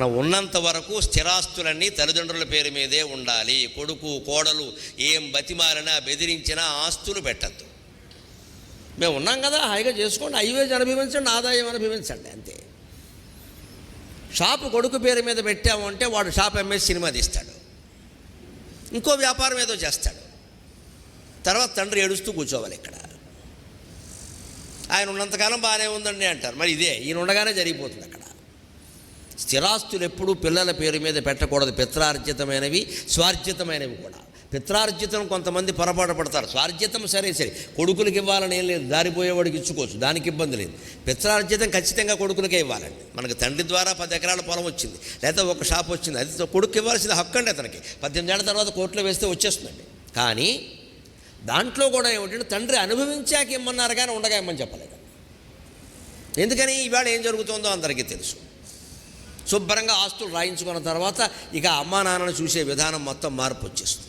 మనం ఉన్నంత వరకు స్థిరాస్తులన్నీ తల్లిదండ్రుల పేరు మీదే ఉండాలి. కొడుకు కోడలు ఏం బతిమాలినా బెదిరించినా ఆస్తులు పెట్టద్దు. మేము ఉన్నాం కదా హాయిగా చేసుకోండి. హైవేజ్ అనుభవించండి ఆదాయం అనుభవించండి అంతే. షాపు కొడుకు పేరు మీద పెట్టాము అంటే వాడు షాప్ అమ్మేసి సినిమా తీస్తాడు. ఇంకో వ్యాపారం ఏదో చేస్తాడు. తర్వాత తండ్రి ఏడుస్తూ కూర్చోవాలి ఇక్కడ. ఆయన ఉన్నంతకాలం బాగానే ఉందండి అంటారు. మరి ఇదే ఈయన ఉండగానే జరిగిపోతుంది అక్కడ. స్థిరాస్తులు ఎప్పుడూ పిల్లల పేరు మీద పెట్టకూడదు. పిత్రార్జితమైనవి స్వార్జితమైనవి కూడా. పిత్రార్జితం కొంతమంది పొరపాటు పడతారు. స్వార్జితం సరే సరే. కొడుకులకి ఇవ్వాలని ఏం లేదు. దారిపోయేవాడికి ఇచ్చుకోవచ్చు. దానికి ఇబ్బంది లేదు. పిత్రార్జితం ఖచ్చితంగా కొడుకులకే ఇవ్వాలండి. మనకు తండ్రి ద్వారా పది ఎకరాల పొలం వచ్చింది. లేదా ఒక షాప్ వచ్చింది. అది కొడుకు ఇవ్వాల్సింది హక్కు అండి అతనికి. పద్దెనిమిది ఏళ్ళ తర్వాత కోర్టులో వేస్తే వచ్చేస్తుందండి. కానీ దాంట్లో కూడా ఏమిటంటే తండ్రి అనుభవించాక ఇమ్మన్నారు కానీ ఉండగా ఇమ్మని చెప్పలేదు. ఎందుకని? ఇవాళ ఏం జరుగుతుందో అందరికీ తెలుసు. శుభ్రంగా ఆస్తులు రాయించుకున్న తర్వాత ఇక అమ్మా నాన్నను చూసే విధానం మొత్తం మార్పు వచ్చేస్తుంది.